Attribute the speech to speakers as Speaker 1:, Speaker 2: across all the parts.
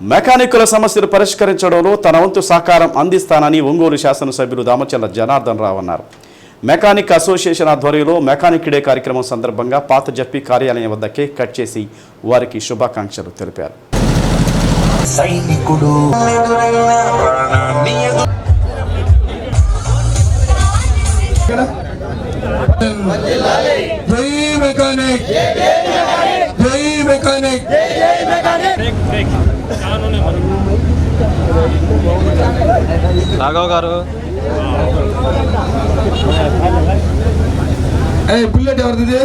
Speaker 1: మెకానిక్కుల సమస్యలు పరిష్కరించడంలో తన వంతు సహకారం అందిస్తానని ఒంగోలు శాసనసభ్యులు దామచల్ల జనార్దన్ రావు అన్నారు. మెకానిక్ అసోసియేషన్ ఆధ్వర్యంలో మెకానిక్ డే కార్యక్రమం సందర్భంగా పాత జప్పి కార్యాలయం వద్ద కేక్ కట్ చేసి వారికి శుభాకాంక్షలు తెలిపారు.
Speaker 2: సైనికుడు.
Speaker 3: మెకానిక్. మెకానిక్.
Speaker 4: రాఘవ్ గారు.
Speaker 3: ఏ బుల్లెట్ ఎవరిది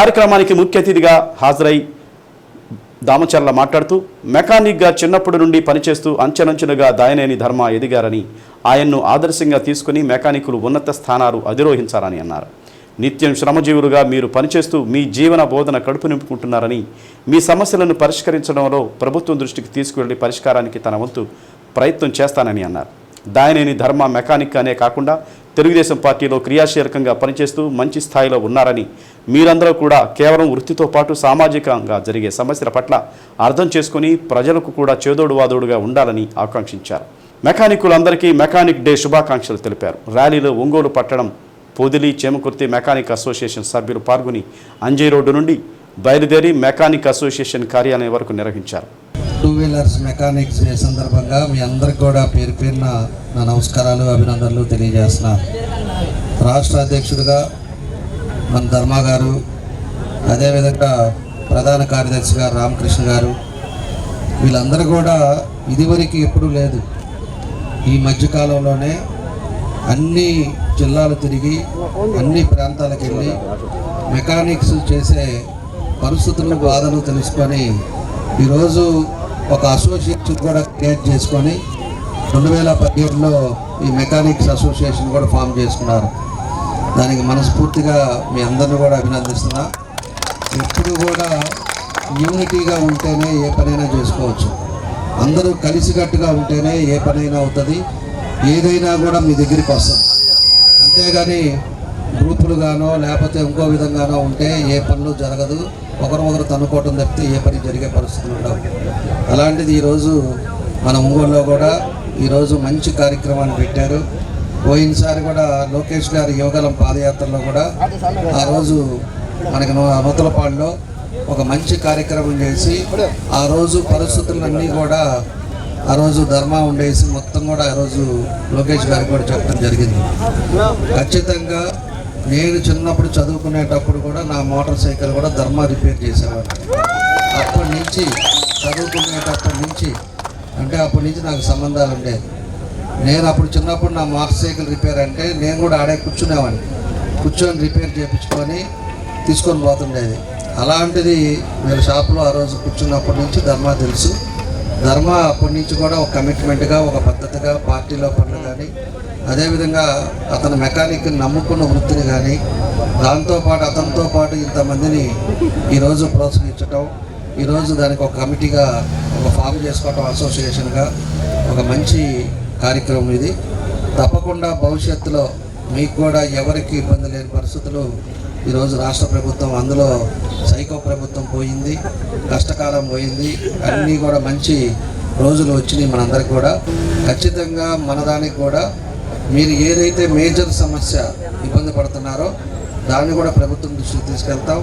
Speaker 1: కార్యక్రమానికి ముఖ్య అతిథిగా హాజరై దామచర్ల మాట్లాడుతూ మెకానిక్గా చిన్నప్పటి నుండి పనిచేస్తూ అంచెలంచెలుగా దాయనేని ధర్మ ఎదిగారని ఆయన్ను ఆదర్శంగా తీసుకుని మెకానికులు ఉన్నత స్థానాలు అధిరోహించాలని అన్నారు. నిత్యం శ్రమజీవులుగా మీరు పనిచేస్తూ మీ జీవన బోధన కడుపు నింపుకుంటున్నారని మీ సమస్యలను పరిష్కరించడంలో ప్రభుత్వం దృష్టికి తీసుకువెళ్ళి పరిష్కారానికి తన వంతు ప్రయత్నం చేస్తానని అన్నారు. దాయనేని ధర్మ మెకానిక్ అనే కాకుండా తెలుగుదేశం పార్టీలో క్రియాశీలకంగా పనిచేస్తూ మంచి స్థాయిలో ఉన్నారని మీరందరూ కూడా కేవలం వృత్తితో పాటు సామాజికంగా జరిగే సమస్యల పట్ల అర్థం చేసుకుని ప్రజలకు కూడా చేదోడు వాదోడుగా ఉండాలని ఆకాంక్షించారు. మెకానికులందరికీ మెకానిక్ డే శుభాకాంక్షలు తెలిపారు. ర్యాలీలో ఒంగోలు పట్టణం పొదిలి చేమకుర్తి మెకానిక్ అసోసియేషన్ సభ్యులు పాల్గొని అంజయ్ రోడ్డు నుండి బయలుదేరి మెకానిక్ అసోసియేషన్ కార్యాలయం వరకు నిర్వహించారు.
Speaker 5: టూ వీలర్స్ మెకానిక్స్ డే సందర్భంగా మీ అందరికి కూడా పేరు పేరున నా నమస్కారాలు అభినందనలు తెలియజేస్తున్నాను రాష్ట్ర అధ్యక్షుడిగా మన ధర్మ గారు అదేవిధంగా ప్రధాన కార్యదర్శిగా రామకృష్ణ గారు వీళ్ళందరూ కూడా ఇదివరకు ఎప్పుడూ లేదు. ఈ మధ్యకాలంలోనే అన్ని జిల్లాలు తిరిగి అన్ని ప్రాంతాలకు వెళ్ళి మెకానిక్స్ చేసే పరిస్థితులు బాధలు తెలుసుకొని ఈరోజు ఒక అసోసియేషన్ కూడా క్రియేట్ చేసుకొని రెండు వేల పదిహేడులో ఈ మెకానిక్స్ అసోసియేషన్ కూడా ఫామ్ చేసుకున్నారు. దానికి మనస్ఫూర్తిగా మీ అందరిని కూడా అభినందిస్తున్నా. ఎప్పుడు కూడా యూనిటీగా ఉంటేనే ఏ పనైనా చేసుకోవచ్చు. అందరూ కలిసికట్టుగా ఉంటేనే ఏ పనైనా అవుతుంది. ఏదైనా కూడా మీ దగ్గరికి వస్తుంది. అంతేగాని గ్రూపులుగానో లేకపోతే ఇంకో విధంగానో ఉంటే ఏ పనులు జరగదు. ఒకరినొకరు తన్నుకోవటం తప్పితే ఏ పని జరిగే పరిస్థితులు ఉండవు. అలాంటిది ఈరోజు మన ఒంగోలులో కూడా ఈరోజు మంచి కార్యక్రమాన్ని పెట్టారు. పోయినసారి కూడా లోకేష్ గారి యువగలం పాదయాత్రలో కూడా ఆ రోజు మనకి నూతలపాడులో ఒక మంచి కార్యక్రమం చేసి ఆ రోజు పరిస్థితులన్నీ కూడా ఆ రోజు ధర్మా ఉండేసి మొత్తం కూడా ఆ రోజు లోకేష్ గారికి కూడా చెప్పడం జరిగింది. ఖచ్చితంగా నేను చిన్నప్పుడు చదువుకునేటప్పుడు కూడా నా మోటార్ సైకిల్ కూడా ధర్మ రిపేర్ చేసేవాడు అప్పటి నుంచి చదువుకునేటప్పటి నుంచి అంటే అప్పటి నుంచి నాకు సంబంధాలు ఉండేది నేను అప్పుడు చిన్నప్పుడు నా మోటార్ సైకిల్ రిపేర్ అంటే నేను కూడా ఆడే కూర్చునేవాడిని. కూర్చొని రిపేర్ చేయించుకొని తీసుకొని పోతుండేది. అలాంటిది మీరు షాప్లో ఆ రోజు కూర్చున్నప్పటి నుంచి ధర్మ తెలుసు. ధర్మ అప్పటి నుంచి కూడా ఒక కమిట్మెంట్గా ఒక పద్ధతిగా పార్టీలో పనులు కానీ అదేవిధంగా అతను మెకానిక్ నమ్ముకున్న వృత్తిని కానీ దాంతోపాటు అతనితో పాటు ఇంతమందిని ఈరోజు ప్రోత్సహించటం ఈరోజు దానికి ఒక కమిటీగా ఒక ఫామ్ చేసుకోవటం అసోసియేషన్గా ఒక మంచి కార్యక్రమం ఇది. తప్పకుండా భవిష్యత్తులో మీకు కూడా ఎవరికి ఇబ్బంది లేని పరిస్థితులు ఈరోజు రాష్ట్ర ప్రభుత్వం అందులో సైకో ప్రభుత్వం పోయింది కష్టకాలం పోయింది అన్నీ కూడా మంచి రోజులు వచ్చినాయి మనందరికి కూడా. ఖచ్చితంగా మనదానికి కూడా మీరు ఏదైతే మేజర్ సమస్య ఇబ్బంది పడుతున్నారో దాన్ని కూడా ప్రభుత్వం దృష్టికి తీసుకెళ్తాం.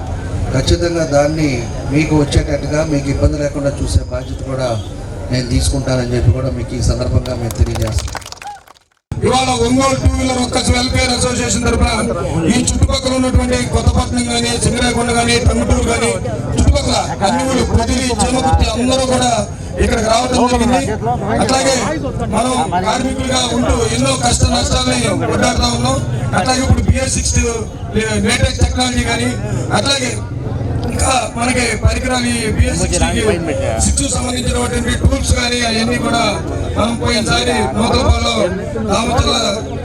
Speaker 5: ఖచ్చితంగా దాన్ని మీకు వచ్చేటట్టుగా మీకు ఇబ్బంది లేకుండా చూసే బాధ్యత కూడా నేను తీసుకుంటానని చెప్పి కూడా మీకు ఈ సందర్భంగా మేము తెలియజేస్తాం
Speaker 3: ఇవాళ Ongole two wheeler workers welfare association తరఫున ఈ చుట్టుపక్కల ఉన్నటువంటి కొత్తపట్నం కానీ సింగరేకొండ కానీ టంగుటూరు కానీ చుట్టుపక్కల అన్ని ఊళ్ళు ప్రతిదీ చేమకుర్తి అందరూ కూడా ఇక్కడికి రావడం జరిగింది. అట్లాగే మనం కార్మికులుగా ఉంటూ ఎన్నో కష్ట నష్టాలని కొట్టాడుతూ ఉన్నాం. అట్లాగే ఇప్పుడు బిఎస్ సిక్స్ లేటెస్ట్ టెక్నాలజీ కానీ అట్లాగే ఇంకా మనకి పరికరాలు సిక్స్ సంబంధించినటువంటి టూల్స్ కానీ అవన్నీ కూడా మనం పోయినసారి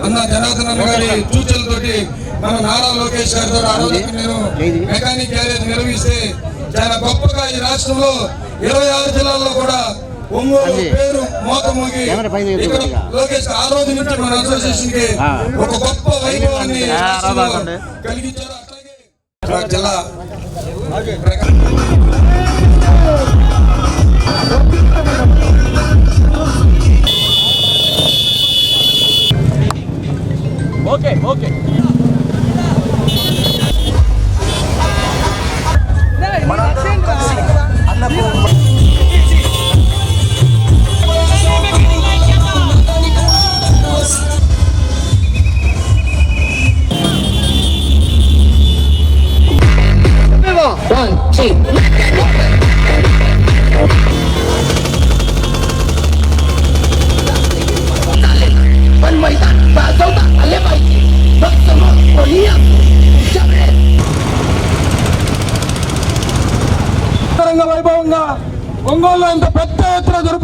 Speaker 3: అన్న జనార్దన్ అన్న గారి సూచనలతోటి మన నారా లోకేష్ గారితో ఆ నేను మెకానిక్ గ్యారేజ్ నిర్వహిస్తే చాలా గొప్పగా ఈ రాష్ట్రంలో ఇరవై ఆరు జిల్లాల్లో కూడా లోకేష్ ఒక గొప్ప జిల్లా हजुर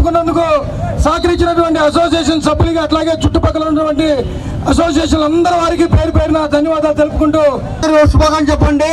Speaker 3: పాల్గొన్నందుకు సహకరించినటువంటి అసోసియేషన్ సభ్యులకి అట్లాగే చుట్టుపక్కల ఉన్నటువంటి అసోసియేషన్ అందరి వారికి పేరు పేరున ధన్యవాదాలు తెలుపుకుంటూ
Speaker 6: శుభాకాంక్ష చెప్పండి.